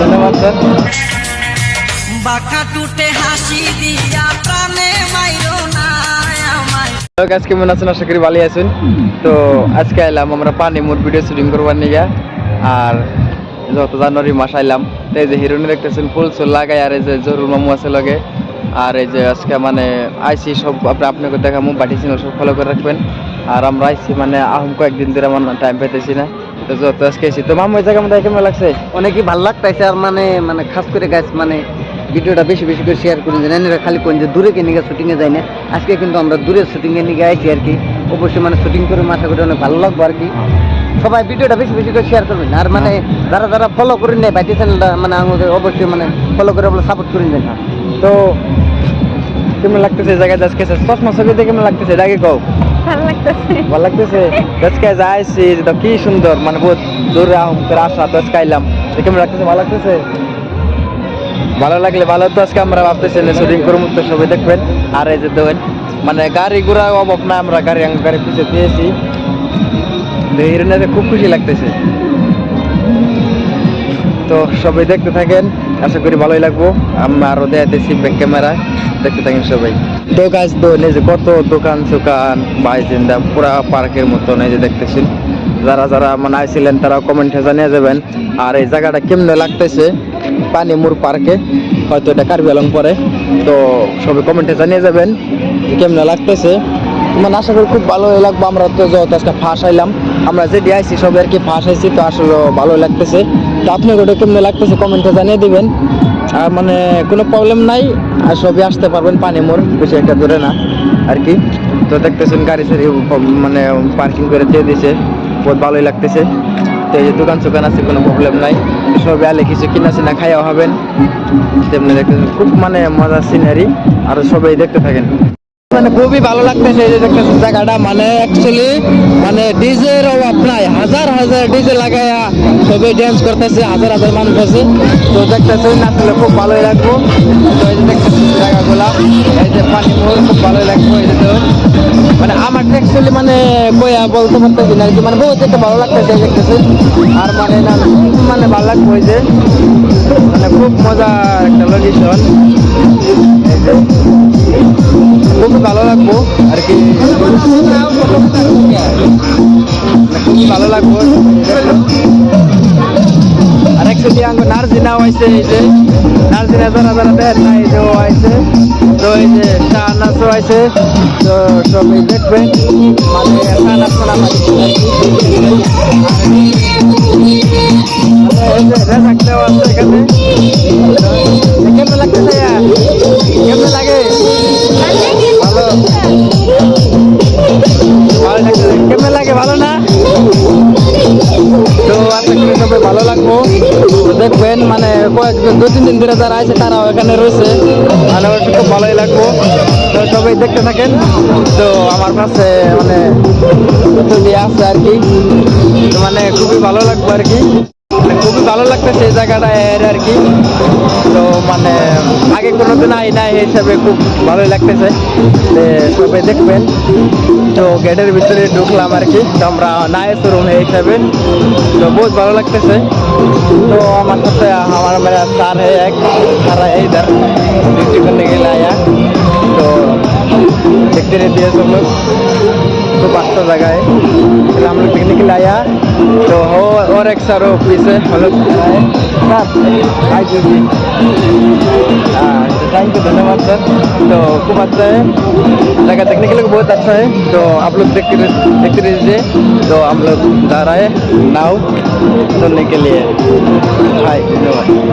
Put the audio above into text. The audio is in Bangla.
ধন্যবাদ স্যার আজকে মনে আছেন? আশা করি ভালো আছেন। তো আজকে আইলাম, আমরা পানি মোট ভিডিও শুটিং করবার নিয়ে আর যত জানুয়ারি মাস আইলাম, তো এই যে হিরোইন দেখতেছেন, ফুল সুল লাগাই, আর এই যে জরুর মামু আছে লগে। আর এই যে আজকে মানে আইসি সব, আপনি আপনাকে দেখামু পাঠিয়েছি সব ফলো করে রাখবেন। আর আমরা আইসি মানে আহম কয়েকদিন ধরে আমার টাইম পেতেছি না। তো যত আজকে এসেছি তো মামু জায়গা মধ্যে কেমন লাগছে? অনেকই ভালো লাগতেছে আর মানে মানে খাস করে গাছ মানে ভিডিওটা বেশি বেশি করে শেয়ার করে দেন এনারা খালি কোন যে দূরে কিনে গিয়ে শুটিংয়ে যাই না। আজকে কিন্তু আমরা দূরে শুটিংয়ে নিয়ে আইছি আর কি। অবশ্যই মানে শুটিং করে মাথা করি অনেক ভালো লাগবে আর কি। সবাই ভিডিওটা বেশি বেশি করে শেয়ার করবেন, আর মানে যারা যারা ফলো করে নেয় বাইটি চ্যানেলটা মানে আমাদের অবশ্যই মানে ফলো করে বলে সাপোর্ট করে নেন তো, কেমন লাগতেছে জায়গায় আজকে? চশমা ছবিতে কেমন লাগতেছে? আগে কও। ভালো লাগতেছে। কি সুন্দর। মানে বহুত কেমন লাগতেছে? ভালো লাগতেছে? ভালো লাগলে ভালো তো আজকে আমরা ভাবতেছি শুটিং তো সবাই দেখবেন। আর এই যে মানে গাড়ি ঘোড়া অভাব না আমরা গাড়ি গাড়ি পিছিয়ে পেয়েছি। হিরোইনে খুব খুশি লাগতেছে। তো সবাই দেখতে থাকেন। আশা করি ভালোই লাগবো। আমরা আরও দেখাতেছি ব্যাক ক্যামেরায় দেখতে থাকি সবাই। তো গাছ তো যে কত দোকান দোকান বাইজিন্দা পুরা পার্কের এই যে দেখতেছেন। যারা যারা মানে আইছিলেন, তারা কমেন্টে জানিয়ে যাবেন, আর এই জায়গাটা কেমনে লাগতেছে পানিমুর পার্কে। হয়তো এটা কার্বি আলং পরে। তো সবাই কমেন্টে জানিয়ে যাবেন কেমনে লাগতেছে। মানে আশা করি খুব ভালো লাগবে, আমরা তো যত আজকে ফাঁস আইলাম। আমরা যে আইছি, সবাই আর কি ফাঁস আইছি, তো আসলে ভালো লাগতেছে। তো আপনার ওটা কেমন লাগতেছে কমেন্টে জানিয়ে দিবেন। আর মানে কোনো প্রবলেম নাই, আর সবই আসতে পারবেন পানি মোড়, বেশি একটা দূরে না, আর কি। তো দেখতেছেন গাড়ি সারি মানে পার্কিং করে দিয়ে দিছে, বহুত ভালোই লাগতেছে। তো এই যে দোকান চোকান আছে, কোনো প্রবলেম নাই। তো সবাই আলে কিছু কিনা চিনা খাইয়াও হবেন। তেমনি দেখতেছেন খুব মানে মজার সিনারি আর সবাই দেখতে থাকেন। মানে খুবই ভালো লাগতেছে এই জায়গাটা। মানে অ্যাকচুয়ালি মানে ডিজের অভাব নাই। হাজার হাজার ডিজে লাগাইয়া সবাই ড্যান্স করতেছে, হাজার হাজার মানুষ আছে। তো দেখতেছেন আসলে খুব ভালোই লাগবো। তো এই যে দেখতেছেন জায়গাগুলা, এই যে পানি মহল খুব ভালোই লাগবো, এই যে। মানে আমার অ্যাকচুয়ালি মানে কইয়া বলতে পারতেছি না মানে বহুত একটা ভালো লাগতেছে, এই দেখতেছেন। আর মানে না মানে ভালো লাগবে ওই যে। মানে খুব মজা একটা লোকেশন এই যে। খুবই ভালো লাগবো, আর কি। খুবই ভালো লাগবো আর একচুয়ালি আঙ্গ নার্জিনা হয়েছে এই যে নার্জিনা যারা যারা দেন না, এই যে ও আইছে। তো এই যে শাহনাসও আইছে, তো সবাই দেখবেন। মানে শাহনাস দেখবেন মানে কয়েকজন দু তিন দিন ধরে যারা আছে, তারাও এখানে রয়েছে। মানে অবশ্য খুব ভালোই লাগবো। তো সবাই দেখতে থাকেন। তো আমার কাছে মানে ছবি আছে আর কি মানে খুবই ভালো লাগবে আর কি। খুবই ভালো লাগতেছে এই জায়গাটা এর আর কি তো মানে আগে কোনোদিন আই নাই এই হিসাবে খুব ভালোই লাগতেছে তো সবাই দেখবেন তো গেটের ভিতরে ঢুকলাম আর কি তো আমরা নাই শোরুম এই হিসাবে তো বহুত ভালো লাগতেছে তো আমার সাথে আমার মেরা স্যার है एक सारा है इधर ड्यूटी करने के लिए आया तो देखते रहते हैं सब लोग खूब अच्छा जगह है फिर हम लोग देखने के लिए आया। तो हो, और एक सर ऑफ़िस है, हम लोग हाय जी हाँ थैंक यू धन्यवाद सर तो खूब अच्छा है। जगह देखने के लिए बहुत अच्छा है। तो आप लोग रह- देखते रहिए तो हम लोग जा रहे हैं नाव सुनने के लिए। हाय धन्यवाद।